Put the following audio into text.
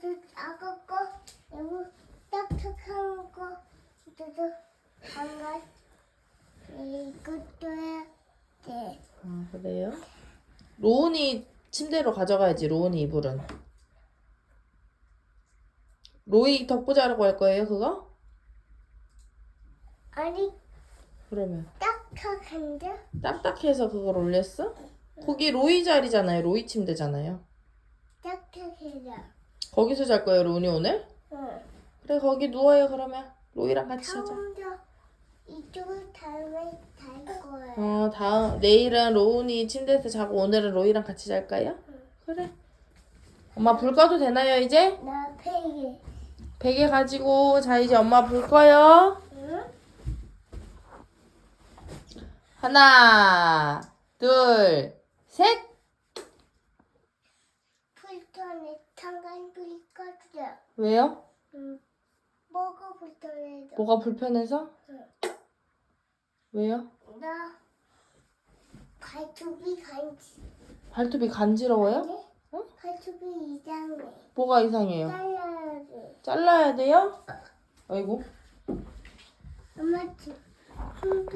작은 거, 이거 딱딱한 거, 이것도 한가 이것도 해야 돼. 아, 그래요? 로운이 침대로 가져가야지, 로운이 이불은. 로이 덕보자라고 할 거예요, 그거? 아니 그러면. 딱딱한데? 딱딱해서 그걸 올렸어? 거기 로이 자리잖아요, 로이 침대잖아요. 딱딱해요. 거기서 잘 거예요, 로운이 오늘? 응. 그래, 거기 누워요, 그러면. 로이랑 같이 자자. 이쪽을 다음에 달 거예요. 어, 다음, 내일은 로운이 침대에서 자고 오늘은 로이랑 같이 잘까요? 그래. 엄마 불 꺼도 되나요, 이제? 나 베개. 베개 가지고, 자, 이제 엄마 불 꺼요. 응? 하나, 둘, 셋. 불편해. 잠깐 불 꺼주자. 왜요? 응. 뭐가 불편해서? 뭐가 불편해서? 응. 왜요? 나 발톱이 간지. 발톱이 간지러워요? 네? 응? 발톱이 이상해. 뭐가 이상해요? 잘라야 돼. 잘라야 돼요? 아이고. 엄마 지-